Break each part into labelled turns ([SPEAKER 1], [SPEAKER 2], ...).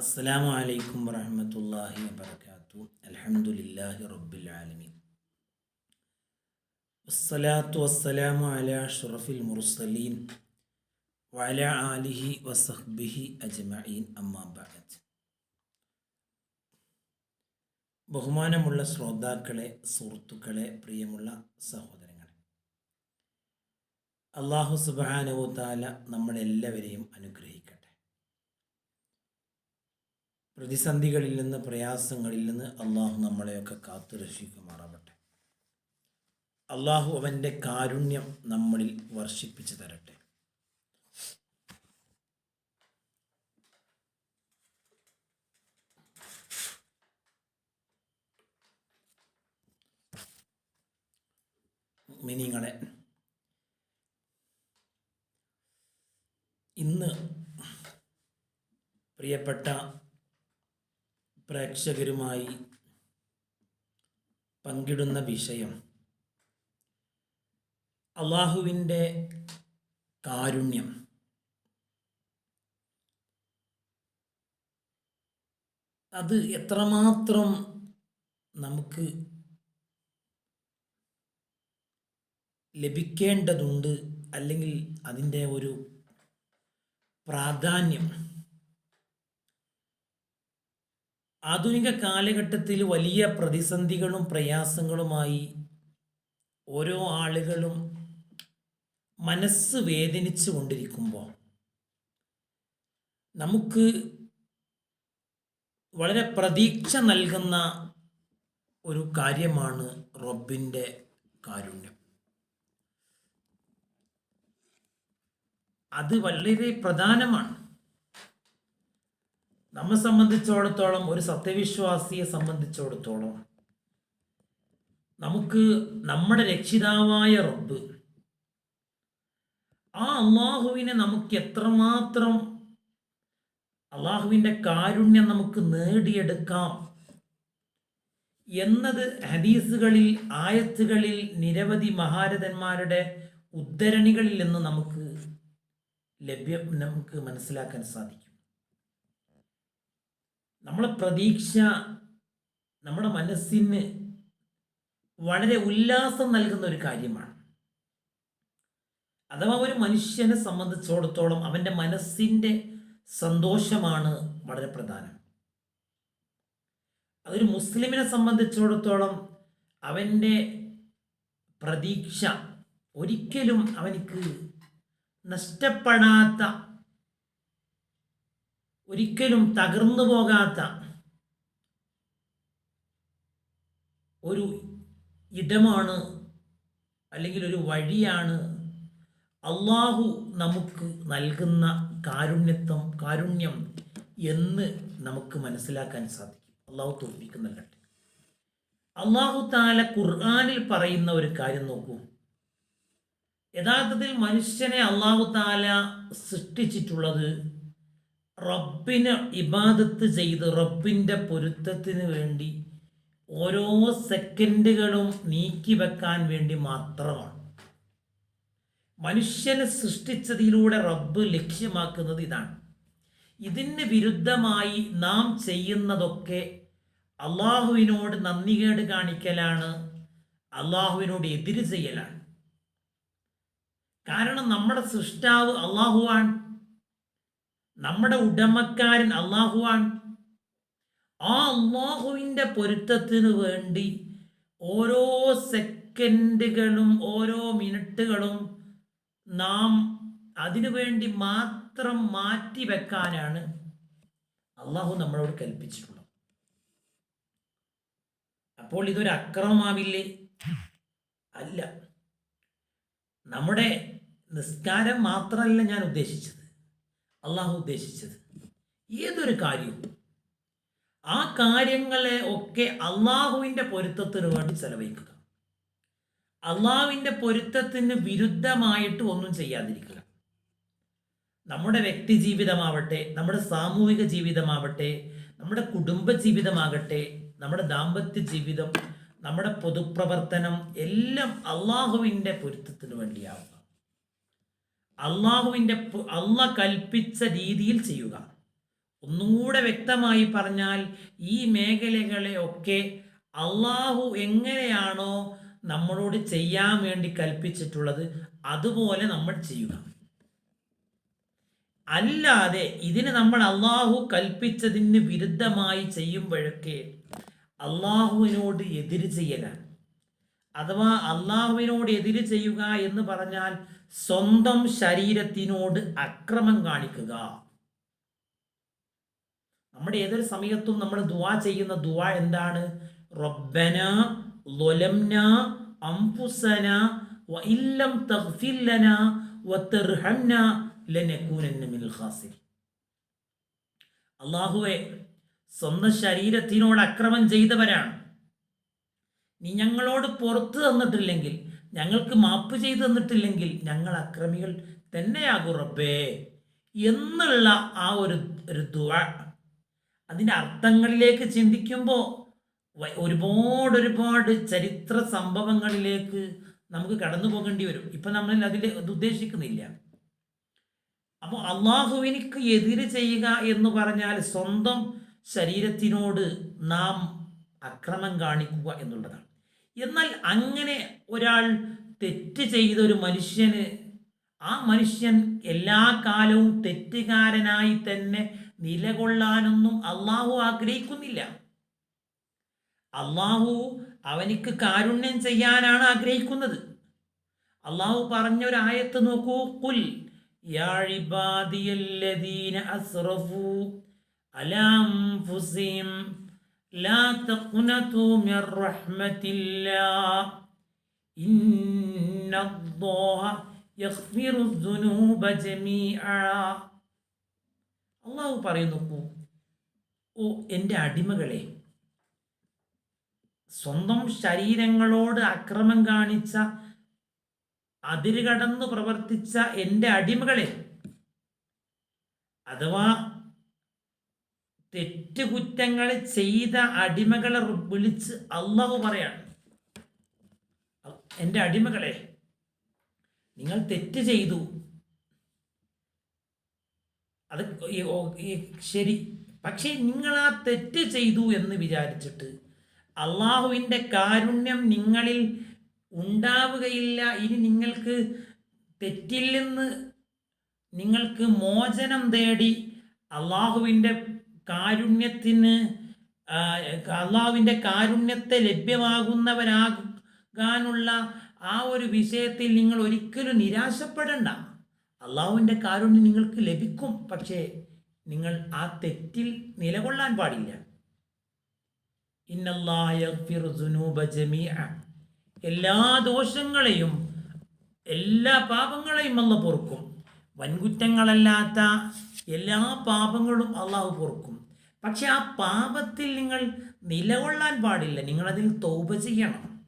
[SPEAKER 1] അസ്സലാമു അലൈക്കും വറഹ്മത്തുള്ളാഹി വബറകാതുഹു അൽഹംദുലില്ലാഹി റബ്ബിൽ ആലമീൻ. വസ്സലാത്തു വസ്സലാമു അലാ അഷ്റഫിൽ മുർസലീൻ വഅല ആലിഹി വസഹ്ബിഹി അജ്മഈൻ. അമ്മാ ബഅദ്. ബഹുമാനമുള്ള ശ്രോതാക്കളെ സുഹൃത്തുക്കളെ പ്രിയമുള്ള സഹോദരങ്ങളെ. അള്ളാഹു സുബ്ഹാനഹു താല നമ്മളെല്ലാവരെയും അനുഗ്രഹിക്കട്ടെ. പ്രതിസന്ധികളിൽ നിന്ന് പ്രയാസങ്ങളിൽ നിന്ന് അള്ളാഹു നമ്മളെയൊക്കെ കാത്തു രക്ഷിക്കുമാറാവട്ടെ. അള്ളാഹു അവന്റെ കാരുണ്യം നമ്മളിൽ വർഷിപ്പിച്ചു തരട്ടെ. മിനിങ്ങളെ ഇന്ന് പ്രിയപ്പെട്ട പ്രേക്ഷകരുമായി പങ്കിടുന്ന വിഷയം അള്ളാഹുവിന്റെ കാരുണ്യം. അത് എത്രമാത്രം നമുക്ക് ലഭിക്കേണ്ടതുണ്ട് അല്ലെങ്കിൽ അതിന്റെ ഒരു പ്രാധാന്യം ആധുനിക കാലഘട്ടത്തിൽ വലിയ പ്രതിസന്ധികളും പ്രയാസങ്ങളുമായി ഓരോ ആളുകളും മനസ്സ് വേദനിച്ചു കൊണ്ടിരിക്കുമ്പോൾ നമുക്ക് വളരെ പ്രതീക്ഷ നൽകുന്ന ഒരു കാര്യമാണ് റബ്ബിന്റെ കാരുണ്യം. അത് വളരെ പ്രധാനമാണ്. നമ്മെ സംബന്ധിച്ചിടത്തോളം ഒരു സത്യവിശ്വാസിയെ സംബന്ധിച്ചിടത്തോളം നമുക്ക് നമ്മുടെ രക്ഷിതാവായ റബ്ബ് ആ അള്ളാഹുവിനെ നമുക്ക് എത്രമാത്രം അള്ളാഹുവിന്റെ കാരുണ്യം നമുക്ക് നേടിയെടുക്കാം എന്നത് ഹദീസുകളിൽ ആയത്തുകളിൽ നിരവധി മഹാരഥന്മാരുടെ ഉദ്ധരണികളിൽ നിന്ന് നമുക്ക് ലഭ്യം നമുക്ക് മനസ്സിലാക്കാൻ സാധിക്കും. നമ്മളെ പ്രതീക്ഷ നമ്മുടെ മനസ്സിന് വളരെ ഉല്ലാസം നൽകുന്ന ഒരു കാര്യമാണ്. അഥവാ ഒരു മനുഷ്യനെ സംബന്ധിച്ചിടത്തോളം അവന്റെ മനസ്സിന്റെ സന്തോഷമാണ് വളരെ പ്രധാനം. അതൊരു മുസ്ലിമിനെ സംബന്ധിച്ചിടത്തോളം അവന്റെ പ്രതീക്ഷ ഒരിക്കലും അവനിക്ക് നഷ്ടപ്പെടാത്ത ഒരിക്കലും തകർന്നു പോകാത്ത ഒരു ഇടമാണ് അല്ലെങ്കിൽ ഒരു വഴിയാണ് അള്ളാഹു നമുക്ക് നൽകുന്ന കാരുണ്യത്വം കാരുണ്യം എന്ന് നമുക്ക് മനസ്സിലാക്കാൻ സാധിക്കും. അള്ളാഹു തോൽപ്പിക്കുന്നുണ്ട് അള്ളാഹു താല ഖുർആാനിൽ പറയുന്ന ഒരു കാര്യം നോക്കൂ. യഥാർത്ഥത്തിൽ മനുഷ്യനെ അള്ളാഹു താല സൃഷ്ടിച്ചിട്ടുള്ളത് റബ്ബിന് ഇബാദത്ത് ചെയ്ത് റബ്ബിന്റെ പൊരുത്തത്തിന് വേണ്ടി ഓരോ സെക്കൻഡുകളും നീക്കി വെക്കാൻ വേണ്ടി മാത്രമാണ്. മനുഷ്യനെ സൃഷ്ടിച്ചതിലൂടെ റബ്ബ് ലക്ഷ്യമാക്കുന്നത് ഇതാണ്. ഇതിന് വിരുദ്ധമായി നാം ചെയ്യുന്നതൊക്കെ അള്ളാഹുവിനോട് നന്ദികേട് കാണിക്കലാണ് അള്ളാഹുവിനോട് എതിര് ചെയ്യലാണ്. കാരണം നമ്മുടെ സൃഷ്ടാവ് അള്ളാഹുവാണ്. നമ്മുടെ ഉടമക്കാരൻ അള്ളാഹുവാണ് ആ അള്ളാഹുവിന്റെ പൊരുത്തത്തിന് വേണ്ടി ഓരോ സെക്കൻഡുകളും ഓരോ മിനിറ്റുകളും നാം അതിനു വേണ്ടി മാത്രം മാറ്റി വെക്കാനാണ് അള്ളാഹു നമ്മളോട് കൽപ്പിച്ചിട്ടുള്ളത്. അപ്പോൾ ഇതൊരു അക്രമമാവില്ലേ? അല്ല. നമ്മുടെ നിസ്കാരം മാത്രമല്ല ഞാൻ ഉദ്ദേശിച്ചത്. അള്ളാഹു ഉദ്ദേശിച്ചത്. ഏതൊരു കാര്യവും. ആ കാര്യങ്ങളെ ഒക്കെ അള്ളാഹുവിന്റെ പൊരുത്തത്തിന് വേണ്ടി ചെലവഴിക്കുക. അള്ളാഹുവിന്റെ പൊരുത്തത്തിന് വിരുദ്ധമായിട്ട് ഒന്നും ചെയ്യാതിരിക്കുക. നമ്മുടെ വ്യക്തി ജീവിതമാവട്ടെ നമ്മുടെ സാമൂഹിക ജീവിതമാവട്ടെ നമ്മുടെ കുടുംബ ജീവിതമാകട്ടെ നമ്മുടെ ദാമ്പത്യ ജീവിതം നമ്മുടെ പൊതുപ്രവർത്തനം എല്ലാം അള്ളാഹുവിന്റെ പൊരുത്തത്തിന് വേണ്ടിയാവുക. അള്ളാഹുവിന്റെ അള്ള കൽപ്പിച്ച രീതിയിൽ ചെയ്യുക. ഒന്നുകൂടെ വ്യക്തമായി പറഞ്ഞാൽ ഈ മേഖലകളെ ഒക്കെ അള്ളാഹു എങ്ങനെയാണോ നമ്മളോട് ചെയ്യാൻ വേണ്ടി കൽപ്പിച്ചിട്ടുള്ളത് അതുപോലെ നമ്മൾ ചെയ്യുക. അല്ലാതെ ഇതിന് നമ്മൾ അള്ളാഹു കൽപ്പിച്ചതിന് വിരുദ്ധമായി ചെയ്യുമ്പോഴൊക്കെ അള്ളാഹുവിനോട് എതിര് ചെയ്യലാണ്. അഥവാ അള്ളാഹുവിനോട് എതിര് ചെയ്യുക എന്ന് പറഞ്ഞാൽ സ്വന്തം ശരീരത്തിനോട് അക്രമം കാണിക്കുക. നമ്മുടെ ഏതൊരു സമയത്തും നമ്മൾ ദുവാ ചെയ്യുന്ന ദുവാ എന്താണ്? റബ്ബന ലൊലംന അംഫുസന വഇല്ലം തഗ്ഫില്ലന വതർഹംന ലനകൂനന്ന മിനൽ ഖാസിർ അല്ലാഹുവേ സ്വന്തം ശരീരത്തിനോട് അക്രമം ചെയ്തവരാണ്. നീ ഞങ്ങളോട് പുറത്തു തന്നിട്ടില്ലെങ്കിൽ ഞങ്ങൾക്ക് മാപ്പ് ചെയ്തു തന്നിട്ടില്ലെങ്കിൽ ഞങ്ങൾ അക്രമികൾ തന്നെയാകും റബ്ബേ എന്നുള്ള ആ ഒരു ഒരു ദുആ. അതിന്റെ അർത്ഥങ്ങളിലേക്ക് ചിന്തിക്കുമ്പോൾ ഒരുപാട് ഒരുപാട് ചരിത്ര സംഭവങ്ങളിലേക്ക് നമുക്ക് കടന്നു പോകേണ്ടി വരും. ഇപ്പം നമ്മൾ അതിൽ അത് ഉദ്ദേശിക്കുന്നില്ല. അപ്പോൾ അള്ളാഹുവിനിക്ക് എതിര് ചെയ്യുക എന്ന് പറഞ്ഞാൽ സ്വന്തം ശരീരത്തിനോട് നാം അക്രമം കാണിക്കുക എന്നുള്ളതാണ്. എന്നാൽ അങ്ങനെ ഒരാൾ തെറ്റ് ചെയ്ത ഒരു മനുഷ്യന് ആ മനുഷ്യൻ എല്ലാ കാലവും തെറ്റുകാരനായി തന്നെ നിലകൊള്ളാനൊന്നും അള്ളാഹു ആഗ്രഹിക്കുന്നില്ല. അള്ളാഹു അവനിക്ക് കാരുണ്യം ചെയ്യാനാണ് ആഗ്രഹിക്കുന്നത്. അള്ളാഹു പറഞ്ഞ ഒരു ആയത്ത് നോക്കൂ. കുൽ യാഴിബാദിയല്ലദീന അസ്റഫു അലാ അള്ളാഹു പറയുന്നു ഓ എന്റെ അടിമകളെ സ്വന്തം ശരീരങ്ങളോട് അക്രമം കാണിച്ച അതിരുകടന്ന് പ്രവർത്തിച്ച എന്റെ അടിമകളെ അഥവാ തെറ്റുകുറ്റങ്ങൾ ചെയ്ത അടിമകളെ വിളിച്ച് അള്ളാഹു പറയാണ്. എന്റെ അടിമകളെ നിങ്ങൾ തെറ്റ് ചെയ്തു. അത് ശരി. പക്ഷേ നിങ്ങൾ ആ തെറ്റ് ചെയ്തു എന്ന് വിചാരിച്ചിട്ട് അള്ളാഹുവിന്റെ കാരുണ്യം നിങ്ങളിൽ ഉണ്ടാവുകയില്ല. ഇനി നിങ്ങൾക്ക് തെറ്റിൽ നിന്ന് നിങ്ങൾക്ക് മോചനം തേടി അള്ളാഹുവിന്റെ കാരുണ്യത്തിന് അള്ളാവിന്റെ കാരുണ്യത്തെ ലഭ്യമാകുന്നവരാകാനുള്ള ആ ഒരു വിഷയത്തിൽ നിങ്ങൾ ഒരിക്കലും നിരാശപ്പെടണ്ട. അള്ളാഹുവിന്റെ കാരുണ്യം നിങ്ങൾക്ക് ലഭിക്കും. പക്ഷേ നിങ്ങൾ ആ തെറ്റിൽ നിലകൊള്ളാൻ പാടില്ല. എല്ലാ ദോഷങ്ങളെയും എല്ലാ പാപങ്ങളെയും അല്ല പൊറുക്കും. വൻകുറ്റങ്ങളല്ലാത്ത എല്ലാ പാപങ്ങളും അള്ളാഹു പൊറുക്കും. പക്ഷെ ആ പാപത്തിൽ നിങ്ങൾ നിലകൊള്ളാൻ പാടില്ല. നിങ്ങളതിൽ തൗബ ചെയ്യണം.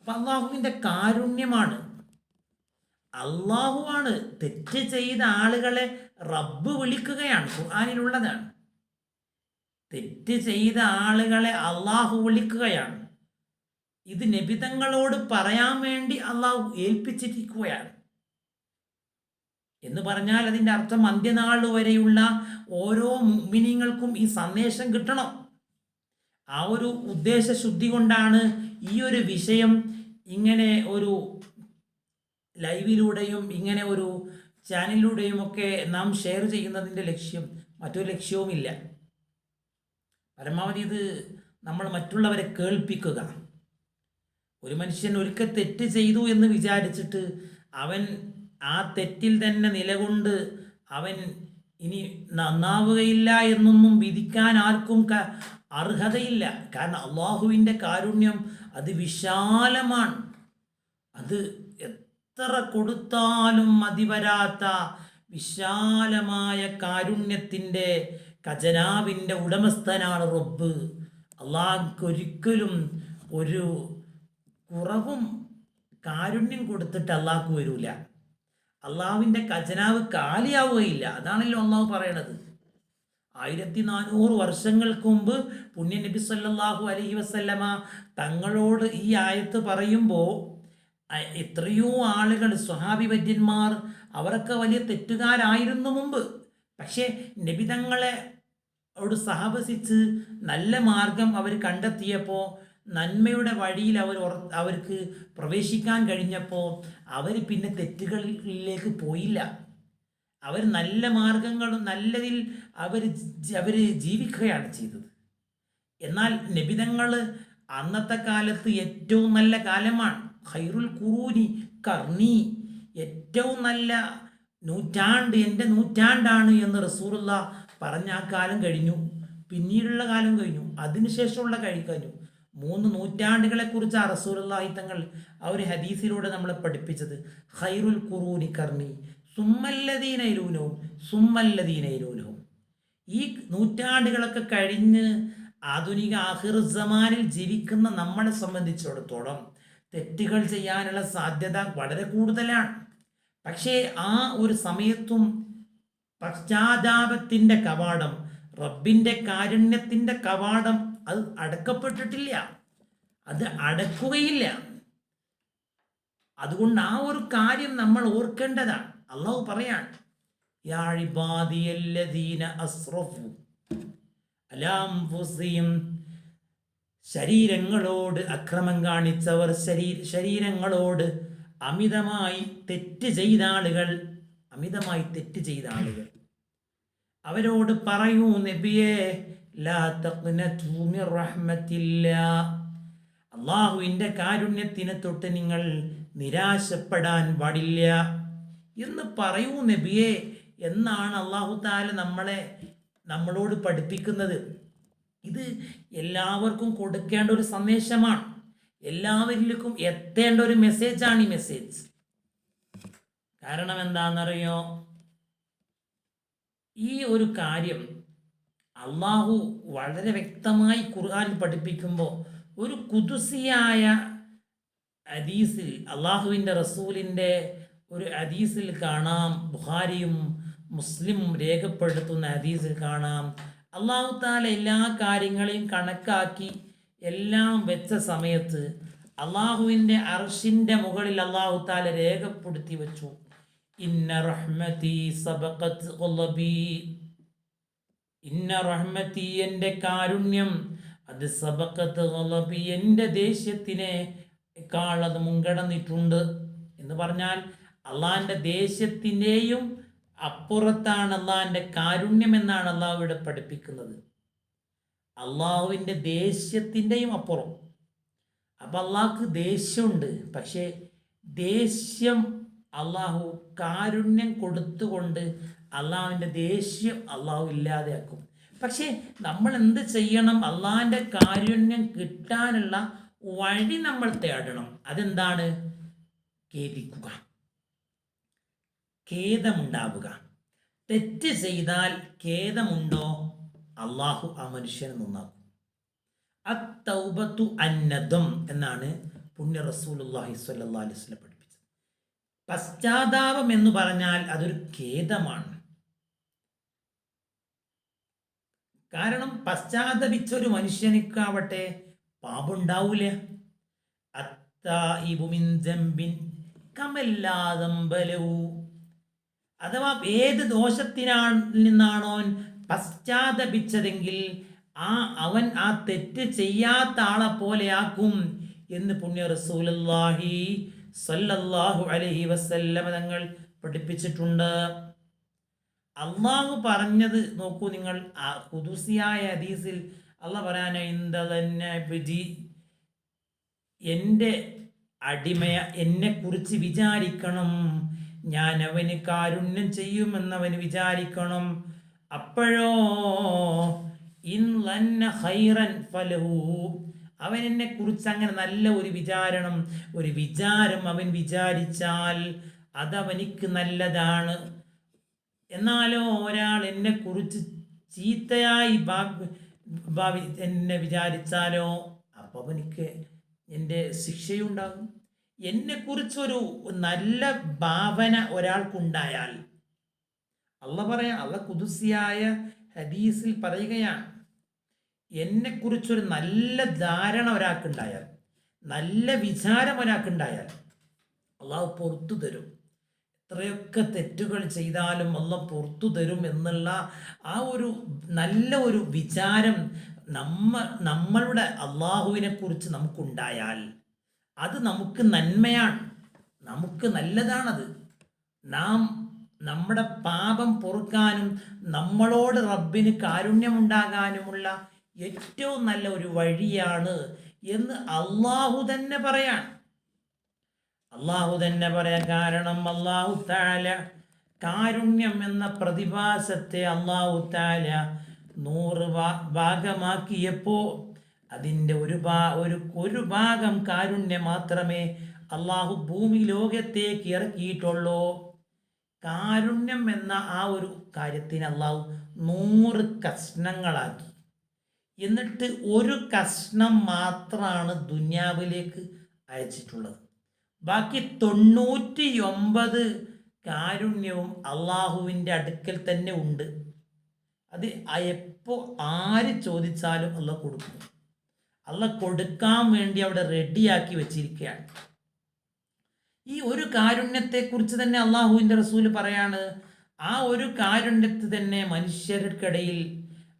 [SPEAKER 1] അപ്പം അള്ളാഹുവിന്റെ കാരുണ്യമാണ്. അള്ളാഹുവാണ് തെറ്റ് ചെയ്ത ആളുകളെ റബ്ബ് വിളിക്കുകയാണ്. ഖുർആാനിലുള്ളതാണ്. തെറ്റ് ചെയ്ത ആളുകളെ അള്ളാഹു വിളിക്കുകയാണ്. ഇത് നബിതങ്ങളോട് പറയാൻ വേണ്ടി അള്ളാഹു ഏൽപ്പിച്ചിരിക്കുകയാണ്. എന്ന് പറഞ്ഞാൽ അതിന്റെ അർത്ഥം അന്ത്യനാൾ വരെയുള്ള ഓരോ മിനിങ്ങൾക്കും ഈ സന്ദേശം കിട്ടണം. ആ ഒരു ഉദ്ദേശ ശുദ്ധി കൊണ്ടാണ് ഈ ഒരു വിഷയം ഇങ്ങനെ ഒരു ലൈവിലൂടെയും ഇങ്ങനെ ഒരു ചാനലിലൂടെയും ഒക്കെ നാം ഷെയർ ചെയ്യുന്നതിന്റെ ലക്ഷ്യം മറ്റൊരു ലക്ഷ്യവുമില്ല. പരമാവധി ഇത് നമ്മൾ മറ്റുള്ളവരെ കേൾപ്പിക്കുക. ഒരു മനുഷ്യൻ ഒരിക്കൽ തെറ്റ് ചെയ്തു എന്ന് വിചാരിച്ചിട്ട് അവൻ ആ തെറ്റിൽ തന്നെ നിലകൊണ്ട് അവൻ ഇനി നന്നാവുകയില്ല എന്നൊന്നും വിധിക്കാൻ ആർക്കും അർഹതയില്ല. കാരണം അള്ളാഹുവിന്റെ കാരുണ്യം അത് വിശാലമാണ്. അത് എത്ര കൊടുത്താലും മതിവരാത്ത വിശാലമായ കാരുണ്യത്തിന്റെ ഖജനാവിന്റെ ഉടമസ്ഥനാണ് റബ്ബ്. അള്ളാഹ്ക്കൊരിക്കലും ഒരു കുറവും കാരുണ്യം കൊടുത്തിട്ട് അള്ളാഹ്ക്ക് വരൂല. അള്ളാഹുവിന്റെ ഖജനാവ് കാലിയാവുകയില്ല. അതാണല്ലോ അള്ളാഹു പറയണത്. ആയിരത്തി നാനൂറ് വർഷങ്ങൾക്ക് മുമ്പ് പുണ്യനബി സല്ലാഹു അലഹി വസല്ലമ തങ്ങളോട് ഈ ആയത്ത് പറയുമ്പോൾ എത്രയോ ആളുകൾ സ്വഹാബി വൈദ്യന്മാർ അവരൊക്കെ വലിയ തെറ്റുകാരായിരുന്നു മുമ്പ്. പക്ഷേ നബി തങ്ങളെ അവരോട് സഹവസിച്ച് നല്ല മാർഗം അവർ കണ്ടെത്തിയപ്പോൾ നന്മയുടെ വഴിയിൽ അവർ അവർക്ക് പ്രവേശിക്കാൻ കഴിഞ്ഞപ്പോൾ അവർ പിന്നെ തെറ്റുകളിലേക്ക് പോയില്ല. അവർ നല്ല മാർഗങ്ങളും നല്ലതിൽ അവർ അവർ ജീവിക്കുകയാണ് ചെയ്തത്. എന്നാൽ നിബിതങ്ങൾ അന്നത്തെ കാലത്ത് ഏറ്റവും നല്ല കാലമാണ്. ഖൈറുൽ കുറൂനി കർണി ഏറ്റവും നല്ല നൂറ്റാണ്ട് എന്റെ നൂറ്റാണ്ടാണ് എന്ന് റസൂറുള്ള പറഞ്ഞ ആ കാലം കഴിഞ്ഞു. പിന്നീടുള്ള കാലം കഴിഞ്ഞു. അതിനുശേഷമുള്ള കഴി കഴിഞ്ഞു. മൂന്ന് നൂറ്റാണ്ടുകളെ കുറിച്ച് ആ റസൂലുള്ളാഹി തങ്ങൾ ആ ഒരു ഹദീസിലൂടെ നമ്മളെ പഠിപ്പിച്ചത്. ഖൈറുൽ ഖുറൂനി കർണി സുമ്മല്ലദീനയിലൂനവും സുമ്മല്ലദീനയിലൂനവും ഈ നൂറ്റാണ്ടുകളൊക്കെ കഴിഞ്ഞ് ആധുനിക ആഹിർസമാനിൽ ജീവിക്കുന്ന നമ്മളെ സംബന്ധിച്ചിടത്തോളം തെറ്റുകൾ ചെയ്യാനുള്ള സാധ്യത വളരെ കൂടുതലാണ്. പക്ഷേ ആ ഒരു സമയത്തും പശ്ചാത്താപത്തിന്റെ കവാടം റബ്ബിന്റെ കാരുണ്യത്തിന്റെ കവാടം അത് അടക്കപ്പെട്ടിട്ടില്ല. അത് അടക്കുകയില്ല. അതുകൊണ്ട് ആ ഒരു കാര്യം നമ്മൾ ഓർക്കേണ്ടതാണ്. അള്ളാഹു പറയാൻ ശരീരങ്ങളോട് അക്രമം കാണിച്ചവർ ശരീ ശരീരങ്ങളോട് അമിതമായി തെറ്റ് ചെയ്ത ആളുകൾ അമിതമായി തെറ്റ് ചെയ്ത ആളുകൾ. അവരോട് പറയൂ നബിയെ അള്ളാഹുവിന്റെ കാരുണ്യത്തിനെ തൊട്ട് നിങ്ങൾ നിരാശപ്പെടാൻ പാടില്ല. എന്ന് പറയൂ നബിയെ എന്നാണ് അള്ളാഹു താല നമ്മളെ നമ്മളോട് പഠിപ്പിക്കുന്നത്. ഇത് എല്ലാവർക്കും കൊടുക്കേണ്ട ഒരു സന്ദേശമാണ്. എല്ലാവരിലേക്കും എത്തേണ്ട ഒരു മെസ്സേജാണ് ഈ മെസ്സേജ്. കാരണം എന്താണെന്നറിയോ? ഈ ഒരു കാര്യം അള്ളാഹു വളരെ വ്യക്തമായി ഖുർആൻ പഠിപ്പിക്കുമ്പോൾ ഒരു കുതുസിയായ അദീസിൽ അള്ളാഹുവിന്റെ റസൂലിന്റെ ഒരു അദീസിൽ കാണാം ബുഹാരിയും മുസ്ലിം രേഖപ്പെടുത്തുന്ന ഹദീസിൽ കാണാം. അള്ളാഹു താല എല്ലാ കാര്യങ്ങളെയും കണക്കാക്കി എല്ലാം വെച്ച സമയത്ത് അള്ളാഹുവിന്റെ അർഷിന്റെ മുകളിൽ അള്ളാഹു താല രേഖപ്പെടുത്തി വെച്ചു. ഇന്ന റഹ്മതി സബഖത്ത് ഇന്ന റഹ്മത്തി എന്റെ കാരുണ്യം അത് സബക്കത്ത് ഖലബി എന്റെ ദേഷ്യത്തിനെ അത് മുൻകടന്നിട്ടുണ്ട് എന്ന് പറഞ്ഞാൽ അള്ളാഹിന്റെ ദേഷ്യത്തിന്റെയും അപ്പുറത്താണ് അള്ളാഹിന്റെ കാരുണ്യം എന്നാണ് അള്ളാഹു ഇവിടെ പഠിപ്പിക്കുന്നത്. അള്ളാഹുവിന്റെ ദേഷ്യത്തിന്റെയും അപ്പുറം. അപ്പം അള്ളാഹ്ക്ക് ദേഷ്യമുണ്ട്. പക്ഷേ ദേഷ്യം അള്ളാഹു കാരുണ്യം കൊടുത്തുകൊണ്ട് അള്ളാഹുവിന്റെ ദേഷ്യം അള്ളാഹു ഇല്ലാതെയാക്കും. പക്ഷേ നമ്മൾ എന്ത് ചെയ്യണം? അള്ളാഹിന്റെ കാരുണ്യം കിട്ടാനുള്ള വഴി നമ്മൾ തേടണം. അതെന്താണ്? ഖേദിക്കുക. ഖേദമുണ്ടാവുക. തെറ്റ് ചെയ്താൽ ഖേദമുണ്ടോ? അള്ളാഹു ആ മനുഷ്യനെ നന്നാക്കും. അത്തൗബത്തു അന്നദം എന്നാണ് പുണ്യ റസൂലുള്ളാഹി സ്വല്ലല്ലാഹി അലൈഹി വസല്ലം പഠിപ്പിച്ചത്. പശ്ചാത്താപം എന്ന് പറഞ്ഞാൽ അതൊരു ഖേദമാണ്. കാരണം പശ്ചാത്തപിച്ചൊരു മനുഷ്യനിക്കാവട്ടെ പാപുണ്ടാവൂല. അത്തായിബുമിൻ കമല്ലാതമ്പലവു അഥവാ ഏത് ദോഷത്തിനാ നിന്നാണോ പശ്ചാത്തപിച്ചതെങ്കിൽ ആ അവൻ ആ തെറ്റ് ചെയ്യാത്ത ആളെ പോലെയാക്കും എന്ന് പുണ്യ റസൂലുള്ളാഹി സല്ലല്ലാഹു അലഹി വസല്ലമ തങ്ങൾ പഠിപ്പിച്ചിട്ടുണ്ട്. അള്ളാഹു പറഞ്ഞത് നോക്കൂ നിങ്ങൾ ആ കുതുസിയായ ഹദീസിൽ അള്ളാഹ് പറയാനോ ഇന്ദി എന്റെ അടിമയ എന്നെക്കുറിച്ച് വിചാരിക്കണം. ഞാൻ അവന് കാരുണ്യം ചെയ്യുമെന്നവന് വിചാരിക്കണം. അപ്പോഴോ ഹൈറൻ ഫലഹു. അവൻ എന്നെ കുറിച്ച് അങ്ങനെ നല്ല ഒരു വിചാരണം ഒരു വിചാരം അവൻ വിചാരിച്ചാൽ അതവനിക്ക് നല്ലതാണ്. എന്നാലോ ഒരാൾ എന്നെ കുറിച്ച് ചീത്തയായി ഭാവി എന്നെ വിചാരിച്ചാലോ? അപ്പോൾ എനിക്ക് എന്റെ ശിക്ഷയുണ്ടാകും. എന്നെക്കുറിച്ചൊരു നല്ല ഭാവന ഒരാൾക്കുണ്ടായാൽ അള്ള പറയാം അള്ള കുതുസിയായ ഹദീസിൽ പറയുകയാണ് എന്നെക്കുറിച്ചൊരു നല്ല ധാരണ ഒരാൾക്കുണ്ടായാൽ നല്ല വിചാരം ഒരാൾക്കുണ്ടായാൽ അള്ളാഹു പുറത്തു തരും. എത്രയൊക്കെ തെറ്റുകൾ ചെയ്താലും അല്ല പുറത്തു തരും എന്നുള്ള ആ ഒരു നല്ല ഒരു വിചാരം നമ്മ നമ്മളുടെ അള്ളാഹുവിനെ കുറിച്ച് നമുക്കുണ്ടായാൽ അത് നമുക്ക് നന്മയാണ്. നമുക്ക് നല്ലതാണത്. നാം നമ്മുടെ പാപം പൊറുക്കാനും നമ്മളോട് റബ്ബിന് കാരുണ്യമുണ്ടാകാനുമുള്ള ഏറ്റവും നല്ല ഒരു വഴിയാണ് എന്ന് അള്ളാഹു തന്നെ പറയാൻ അള്ളാഹു തന്നെ പറയാൻ കാരണം അള്ളാഹു താല കാരുണ്യം എന്ന പ്രതിഭാസത്തെ അള്ളാഹു താല നൂറ് ഭാഗമാക്കിയപ്പോ ഭാഗമാക്കിയപ്പോൾ അതിന്റെ ഒരു ഭാ ഒരു ഒരു ഭാഗം കാരുണ്യം മാത്രമേ അള്ളാഹു ഭൂമി ലോകത്തേക്ക് ഇറക്കിയിട്ടുള്ളൂ. കാരുണ്യം എന്ന ആ ഒരു കാര്യത്തിന് അള്ളാഹു നൂറ് കഷ്ണങ്ങളാക്കി. എന്നിട്ട് ഒരു കഷ്ണം മാത്രമാണ് ദുന്യാവിലേക്ക് അയച്ചിട്ടുള്ളത്. ബാക്കി തൊണ്ണൂറ്റി ഒമ്പത് കാരുണ്യവും അള്ളാഹുവിന്റെ അടുക്കൽ തന്നെ ഉണ്ട്. അത് എപ്പോൾ ആര് ചോദിച്ചാലും അല്ല കൊടുക്കും. അല്ല കൊടുക്കാൻ വേണ്ടി അവിടെ റെഡിയാക്കി വെച്ചിരിക്കുകയാണ്. ഈ ഒരു കാരുണ്യത്തെക്കുറിച്ച് തന്നെ അള്ളാഹുവിന്റെ റസൂൽ പറയാണ് ആ ഒരു കാരുണ്യത്ത് തന്നെ മനുഷ്യർക്കിടയിൽ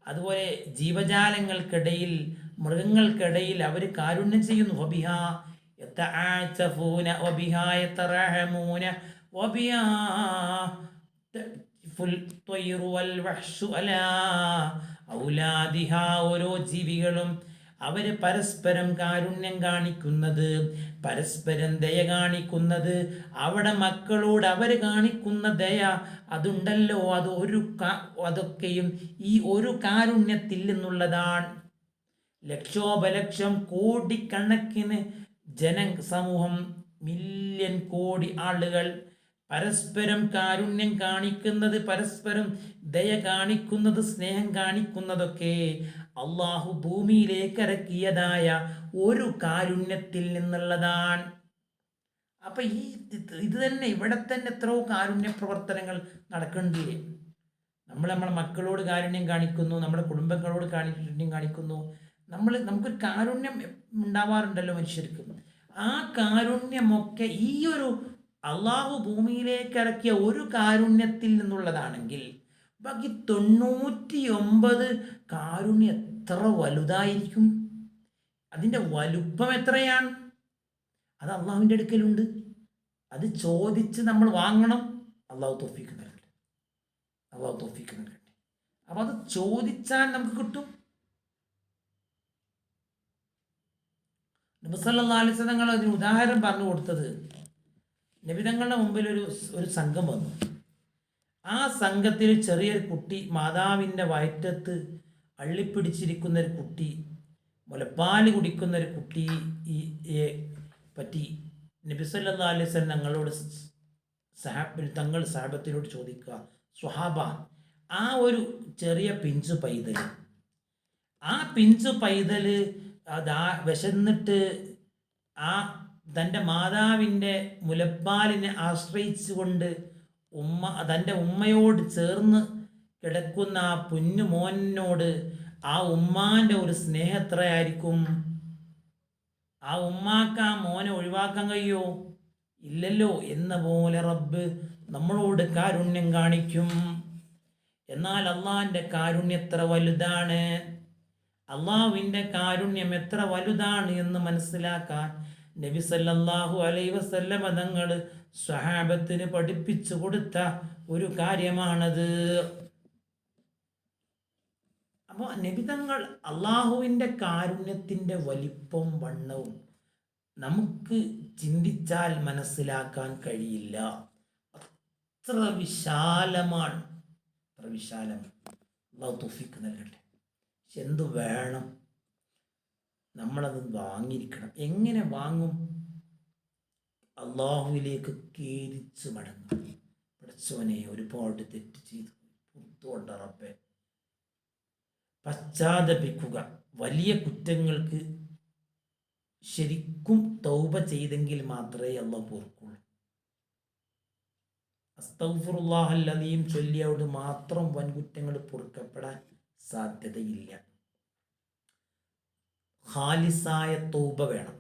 [SPEAKER 1] അതുപോലെ ജീവജാലങ്ങൾക്കിടയിൽ മൃഗങ്ങൾക്കിടയിൽ അവർ കാരുണ്യം ചെയ്യുന്നു. വബിഹ യതആതഫൂന وبها യതറഹമൂന وبها വൽ വഹ്ശു അലാ ഔലാദിഹ ഓരോ ജീവികളും അവർ പരസ്പരം കാരുണ്യം കാണിക്കുന്നത് പരസ്പരം ദയ കാണിക്കുന്നത് അവിടെ മക്കളോട് അവർ കാണിക്കുന്ന ദയ അതുണ്ടല്ലോ അത് ഒരു അതൊക്കെയും ഈ ഒരു കാരുണ്യത്തിൽ നിന്നുള്ളതാണ്. ലക്ഷോപലക്ഷം കോടിക്കണക്കിന് ജന സമൂഹം മില്യൺ കോടി ആളുകൾ പരസ്പരം കാരുണ്യം കാണിക്കുന്നത് പരസ്പരം ദയ കാണിക്കുന്നത് സ്നേഹം കാണിക്കുന്നതൊക്കെ അള്ളാഹു ഭൂമിയിലേക്ക് ഇറക്കിയതായ ഒരു കാരുണ്യത്തിൽ നിന്നുള്ളതാണ്. അപ്പൊ ഈ ഇത് തന്നെ ഇവിടെ തന്നെ എത്രയോ കാരുണ്യ പ്രവർത്തനങ്ങൾ നടക്കണ്ടില്ലേ നമ്മൾ നമ്മളെ മക്കളോട് കാരുണ്യം കാണിക്കുന്നു നമ്മുടെ കുടുംബങ്ങളോട് കാരുണ്യം കാണിക്കുന്നു. നമ്മൾ നമുക്കൊരു കാരുണ്യം ഉണ്ടാവാറുണ്ടല്ലോ മനുഷ്യർക്ക്. ആ കാരുണ്യമൊക്കെ ഈ ഒരു അള്ളാഹു ഭൂമിയിലേക്ക് ഇറക്കിയ ഒരു കാരുണ്യത്തിൽ നിന്നുള്ളതാണെങ്കിൽ ബാക്കി തൊണ്ണൂറ്റി ഒമ്പത് കാരുണ്യം എത്ര വലുതായിരിക്കും? അതിന്റെ വലുപ്പം എത്രയാണ്? അത് അള്ളാഹുവിന്റെ അടുക്കലുണ്ട്. അത് ചോദിച്ച് നമ്മൾ വാങ്ങണം. അള്ളാഹു തോഫിക്ക് നൽകട്ടെ. അള്ളാഹു തോഫിക്ക് നൽകട്ടെ. അപ്പോൾ അത് ചോദിച്ചാൽ നമുക്ക് കിട്ടും. നബിസല്ലാ തങ്ങൾ അതിന് ഉദാഹരണം പറഞ്ഞു കൊടുത്തത് നബിതങ്ങളുടെ മുമ്പിൽ ഒരു ഒരു സംഘം വന്നു. ആ സംഘത്തിൽ ചെറിയൊരു കുട്ടി മാതാവിന്റെ വയറ്റത്ത് അള്ളിപ്പിടിച്ചിരിക്കുന്ന ഒരു കുട്ടി മുലപ്പാൽ കുടിക്കുന്ന ഒരു കുട്ടി ഈ ഈ പറ്റി നബിസല്ലാ അലൈഹി ഞങ്ങളോട് സഹാബിൽ തങ്ങൾ സാഹബത്തിനോട് ചോദിക്കുക സ്വഹാബ ആ ഒരു ചെറിയ പിഞ്ചു പൈതൽ ആ പിഞ്ചു പൈതൽ അതാ വിശന്നിട്ട് ആ തന്റെ മാതാവിന്റെ മുലപ്പാലിനെ ആശ്രയിച്ചുകൊണ്ട് ഉമ്മ തന്റെ ഉമ്മയോട് ചേർന്ന് കിടക്കുന്ന ആ പുന്നു മോനോട് ആ ഉമ്മാന്റെ ഒരു സ്നേഹം എത്രയായിരിക്കും? ആ ഉമ്മാക്ക് ആ മോനെ ഒഴിവാക്കാൻ കഴിയോ? ഇല്ലല്ലോ. എന്ന പോലെ റബ്ബ് നമ്മളോട് കാരുണ്യം കാണിക്കും. എന്നാൽ അള്ളാഹിന്റെ കാരുണ്യം എത്ര വലുതാണ്? അള്ളാഹുവിന്റെ കാരുണ്യം എത്ര വലുതാണ് എന്ന് മനസ്സിലാക്കാൻ നബി സല്ലല്ലാഹു അലൈ വസല്ലമ തങ്ങൾ സ്വഹാബത്തിന് പഠിപ്പിച്ചു കൊടുത്ത ഒരു കാര്യമാണത്. അപ്പോൾ നബിതങ്ങൾ അള്ളാഹുവിന്റെ കാരുണ്യത്തിന്റെ വലിപ്പം വണ്ണവും നമുക്ക് ചിന്തിച്ചാൽ മനസ്സിലാക്കാൻ കഴിയില്ല. അത്ര വിശാലമാണ്. അത്ര വിശാലം അള്ളാഹു തുഫിക്ക് നൽകട്ടെ. എന്തു വേണം? നമ്മളത് വാങ്ങിയിരിക്കണം. എങ്ങനെ വാങ്ങും? അള്ളാഹുവിലേക്ക് കീരിച്ച് മടങ്ങും. പഠിച്ചവനെ ഒരുപാട് തെറ്റ് ചെയ്തു. പുറത്തുകൊണ്ട് പശ്ചാത്തപിക്കുക. വലിയ കുറ്റങ്ങൾക്ക് ശരിക്കും തൗപ ചെയ്തെങ്കിൽ മാത്രമേ അള്ളാഹ് പൊറുക്കുള്ളൂ. അസ്തൗഫുറുല്ലാഹല്ലതയും ചൊല്ലിയോട് മാത്രം വൻകുറ്റങ്ങൾ പൊറുക്കപ്പെടാൻ സാധ്യതയില്ല. ഖാലിസായ തൗബ വേണം.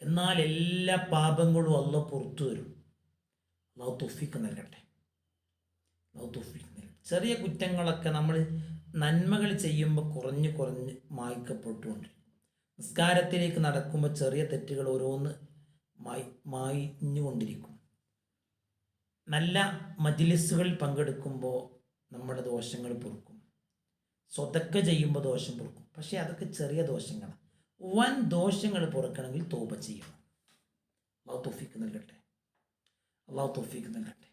[SPEAKER 1] എന്നാൽ എല്ലാ പാപങ്ങളും അല്ല പുറത്തു വരും അള്ളാഹു തുഫിക്ക് നൽകട്ടെ. അള്ളാഹു തുഫിക്ക് നൽകട്ടെ. ചെറിയ കുറ്റങ്ങളൊക്കെ നമ്മൾ നന്മകൾ ചെയ്യുമ്പോൾ കുറഞ്ഞ് കുറഞ്ഞ് മായ്ക്കപ്പെട്ടുകൊണ്ടിരിക്കും നിസ്കാരത്തിലേക്ക് നടക്കുമ്പോൾ ചെറിയ തെറ്റുകൾ ഓരോന്ന് മായി മായിഞ്ഞുകൊണ്ടിരിക്കും നല്ല മജിലിസുകളിൽ പങ്കെടുക്കുമ്പോൾ നമ്മുടെ ദോഷങ്ങൾ പൊറുക്കും. സ്വതക്ക ചെയ്യുമ്പോൾ ദോഷം പൊറുക്കും. പക്ഷേ അതൊക്കെ ചെറിയ ദോഷങ്ങളാണ് വൻ ദോഷങ്ങൾ പൊറുക്കണമെങ്കിൽ തോപ ചെയ്യണം. അള്ളാഹു തോഫിക്ക് നൽകട്ടെ. അള്ളാഹു തോഫിക്ക് നൽകട്ടെ.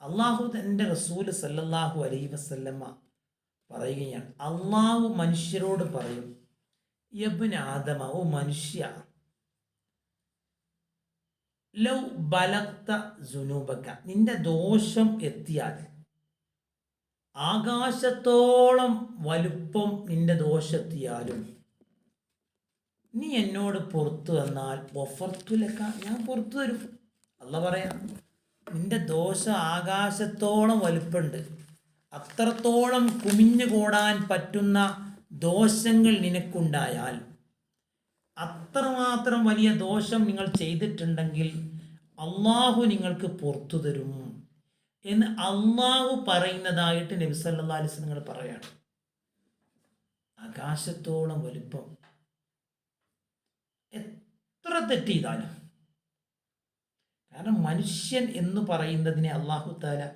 [SPEAKER 1] അള്ളാഹു തന്റെ റസൂൽ സല്ലല്ലാഹു അലൈ വസല്ലമ്മ പറയുകയാണ്. അള്ളാഹു മനുഷ്യരോട് പറയും യബിൻ ആദമ ഓ മനുഷ്യ ലൗ ബലക്ത ജുനൂബക്ക നിന്റെ ദോഷം എത്തിയാൽ ആകാശത്തോളം വലുപ്പം നിന്റെ ദോഷത്തിയാലും നീ എന്നോട് പുറത്തു വന്നാൽ ഒഫർത്തുലക്ക ഞാൻ പുറത്തു വരും. അല്ല പറയാം നിന്റെ ദോശ ആകാശത്തോളം വലുപ്പുണ്ട്. അത്രത്തോളം കുമിഞ്ഞു കൂടാൻ പറ്റുന്ന ദോഷങ്ങൾ നിനക്കുണ്ടായാൽ അത്രമാത്രം വലിയ ദോഷം നിങ്ങൾ ചെയ്തിട്ടുണ്ടെങ്കിൽ അള്ളാഹു നിങ്ങൾക്ക് പുറത്തു തരും. എന്ന് അള്ളാഹു പറയുന്നതായിട്ട് നബി സല്ലാ അലിസ് നിങ്ങൾ പറയാണ്. ആകാശത്തോളം വലുപ്പം. എത്ര തെറ്റ് കാരണം മനുഷ്യൻ എന്ന് പറയുന്നതിനെ അള്ളാഹു താല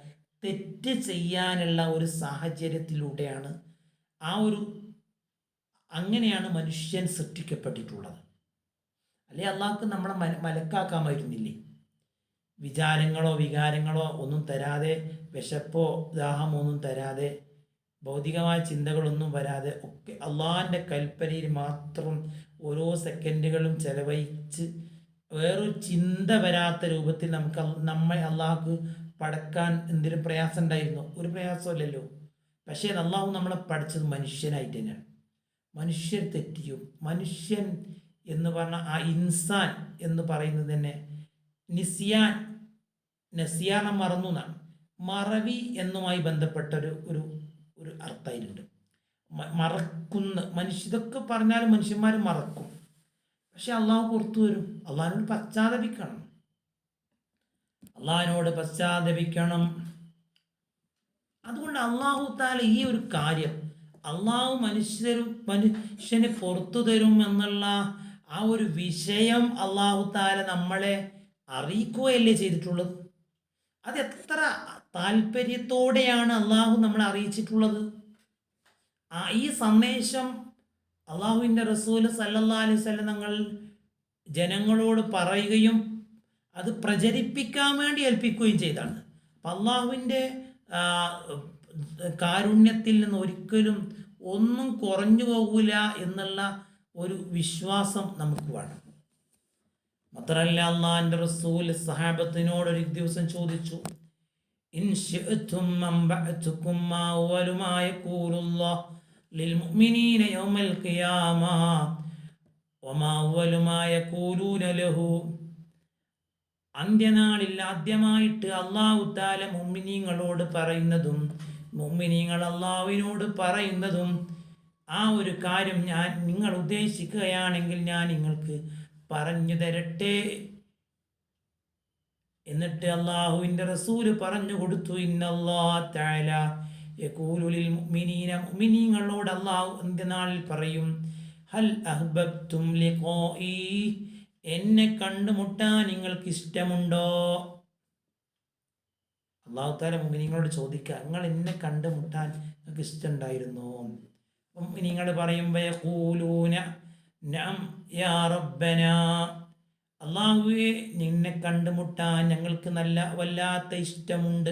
[SPEAKER 1] തെറ്റ് ചെയ്യാനുള്ള ഒരു സാഹചര്യത്തിലൂടെയാണ് ആ ഒരു അങ്ങനെയാണ് മനുഷ്യൻ സൃഷ്ടിക്കപ്പെട്ടിട്ടുള്ളത്. അല്ലെ? അള്ളാഹ്ക്ക് നമ്മളെ മല മലക്കാക്കാമായിരുന്നില്ലേ വിചാരങ്ങളോ വികാരങ്ങളോ ഒന്നും തരാതെ വിശപ്പോ ദാഹമോ ഒന്നും തരാതെ ഭൗതികമായ ചിന്തകളൊന്നും വരാതെ ഒക്കെ അള്ളാഹിന്റെ കൽപ്പനയിൽ മാത്രം ഓരോ സെക്കൻഡുകളും ചെലവഴിച്ച് വേറൊരു ചിന്ത വരാത്ത രൂപത്തിൽ നമുക്ക് നമ്മെ അള്ളാഹ്ക്ക് പടക്കാൻ എന്തെങ്കിലും പ്രയാസം ഉണ്ടായിരുന്നു ഒരു പ്രയാസമല്ലല്ലോ. പക്ഷേ അള്ളാഹു നമ്മളെ പഠിച്ചത് മനുഷ്യനായിട്ട് തന്നെയാണ് മനുഷ്യർ തെറ്റിയും മനുഷ്യൻ എന്ന് പറഞ്ഞ ആ ഇൻസാൻ എന്ന് പറയുന്നത് തന്നെ നിസിയാൻ നസിയാന മറന്നു എന്നാണ്. മറവി എന്നുമായി ബന്ധപ്പെട്ട ഒരു ഒരു ഒരു അർത്ഥമായിട്ടുണ്ട്. മറക്കുന്ന മനുഷ്യ ഇതൊക്കെ പറഞ്ഞാലും മനുഷ്യന്മാർ മറക്കും. പക്ഷെ അള്ളാഹു പുറത്തു വരും. അള്ളാഹിനോട് പശ്ചാത്തപിക്കണം. അള്ളാഹിനോട് പശ്ചാത്തപിക്കണം. അതുകൊണ്ട് അള്ളാഹു താല ഈ ഒരു കാര്യം അള്ളാഹു മനുഷ്യരും മനുഷ്യന് പുറത്തു തരും എന്നുള്ള ആ ഒരു വിഷയം അള്ളാഹു താല നമ്മളെ അറിയിക്കുകയല്ലേ ചെയ്തിട്ടുള്ളത്? അത് എത്ര താല്പര്യത്തോടെയാണ് അള്ളാഹു നമ്മളെ അറിയിച്ചിട്ടുള്ളത്? ഈ സന്ദേശം അള്ളാഹുവിന്റെ റസൂൽ സല്ലല്ലാ അലൈഹി തങ്ങൾ ജനങ്ങളോട് പറയുകയും അത് പ്രചരിപ്പിക്കാൻ വേണ്ടി ഏൽപ്പിക്കുകയും ചെയ്താണ്. അപ്പം അള്ളാഹുവിന്റെ കാരുണ്യത്തിൽ നിന്ന് ഒരിക്കലും ഒന്നും കുറഞ്ഞു പോകില്ല എന്നുള്ള ഒരു വിശ്വാസം നമുക്ക് വേണം. മാത്രമല്ല അള്ളാഹിന്റെ റസൂൽ സഹാബത്തിനോട് ഒരു ദിവസം ചോദിച്ചു അന്ത്യനാളിൽ ആദ്യമായിട്ട് അള്ളാഹു താല മുമ്മിനീങ്ങളോട് പറയുന്നതും മുമ്മിനീങ്ങൾ അള്ളാഹുവിനോട് പറയുന്നതും ആ ഒരു കാര്യം ഞാൻ നിങ്ങൾ ഉദ്ദേശിക്കുകയാണെങ്കിൽ ഞാൻ നിങ്ങൾക്ക് പറഞ്ഞു തരട്ടെ. എന്നിട്ട് അള്ളാഹുവിന്റെ റസൂൽ പറഞ്ഞു കൊടുത്തു ഇന്നല്ലാത്തോട് അള്ളാഹു എന്തിനാളിൽ പറയും ഹൽ അഹ്ബബ്തും ലിഖാഇ എന്നെ കണ്ടുമുട്ടാൻ നിങ്ങൾക്ക് ഇഷ്ടമുണ്ടോ അള്ളാഹു താല മുഅ്മിനീങ്ങളോട് ചോദിക്കുക നിങ്ങൾ എന്നെ കണ്ടുമുട്ടാൻ നിങ്ങൾക്ക് ഇഷ്ടമുണ്ടായിരുന്നോ നിങ്ങൾ പറയുമ്പോൾ യഖൂലൂന നഅം യാ റബ്ബന. അള്ളാഹുവെ നിന്നെ കണ്ടുമുട്ടാൻ ഞങ്ങൾക്ക് നല്ല വല്ലാത്ത ഇഷ്ടമുണ്ട്.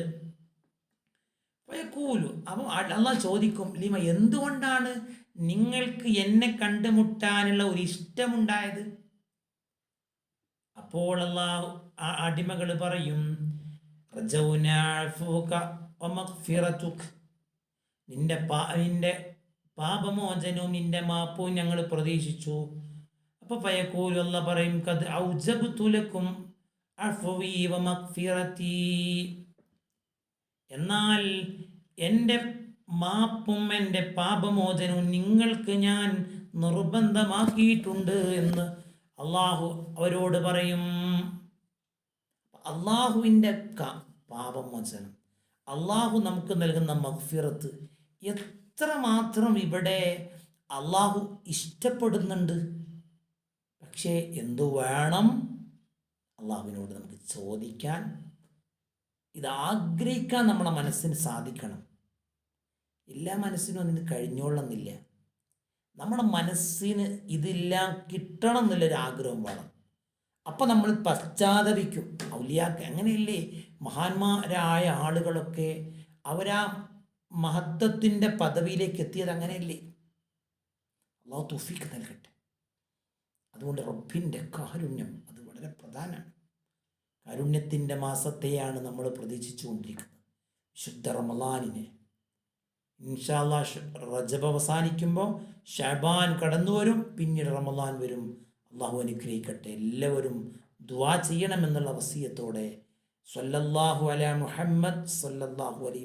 [SPEAKER 1] കൂലു അപ്പോൾ അള്ളാഹ് ചോദിക്കും ലിമ എന്തുകൊണ്ടാണ് നിങ്ങൾക്ക് എന്നെ കണ്ടുമുട്ടാനുള്ള ഒരു ഇഷ്ടമുണ്ടായത്? അപ്പോൾ അള്ളാഹു അടിമകൾ പറയും. നിന്റെ നിന്റെ പാപമോചനവും നിന്റെ മാപ്പും ഞങ്ങൾ പ്രതീക്ഷിച്ചു. അപ്പൊ പയക്കൂലു അല്ല പറയും കത് ഔജബ് തുലക്കും എന്നാൽ എന്റെ മാപ്പും എന്റെ പാപമോചനവും നിങ്ങൾക്ക് ഞാൻ നിർബന്ധമാക്കിയിട്ടുണ്ട് എന്ന് അള്ളാഹു അവരോട് പറയും. അള്ളാഹുവിന്റെ പാപമോചനം. അള്ളാഹു നമുക്ക് നൽകുന്ന മഗ്ഫിറത്ത് എത്രമാത്രം ഇവിടെ അള്ളാഹു ഇഷ്ടപ്പെടുന്നുണ്ട്? പക്ഷേ എന്തു വേണം? അള്ളാഹുവിനോട് നമുക്ക് ചോദിക്കാൻ ഇത് ആഗ്രഹിക്കാൻ നമ്മുടെ മനസ്സിന് സാധിക്കണം. എല്ലാ മനസ്സിനും അതിന് കഴിഞ്ഞോളന്നില്ല. നമ്മുടെ മനസ്സിന് ഇതെല്ലാം കിട്ടണം എന്നുള്ളൊരു ആഗ്രഹം വേണം. അപ്പം നമ്മൾ പശ്ചാത്തപിക്കും. ഔലിയാക്ക് അങ്ങനെയല്ലേ? മഹാന്മാരായ ആളുകളൊക്കെ അവരാ മഹത്വത്തിന്റെ പദവിയിലേക്ക് എത്തിയത് അങ്ങനെയല്ലേ? അള്ളാഹു തുഫീക്ക് നൽകട്ടെ. അതുകൊണ്ട് റബ്ബിന്റെ കാരുണ്യം അത് വളരെ പ്രധാനമാണ്. കാരുണ്യത്തിന്റെ മാസത്തെയാണ് നമ്മൾ പ്രതീക്ഷിച്ചു കൊണ്ടിരിക്കുന്നത്. വിശുദ്ധ റമലാനിനെ ഇൻഷാല്ലാ റജബ് അവസാനിക്കുമ്പോൾ ഷബാൻ കടന്നു വരും പിന്നീട് റമലാൻ വരും. അള്ളാഹു അനുഗ്രഹിക്കട്ടെ. എല്ലാവരും ദുവാ ചെയ്യണമെന്നുള്ള വസീയത്തോടെ. സല്ലല്ലാഹു അല മുഹമ്മദ് സല്ലല്ലാഹു അലൈഹി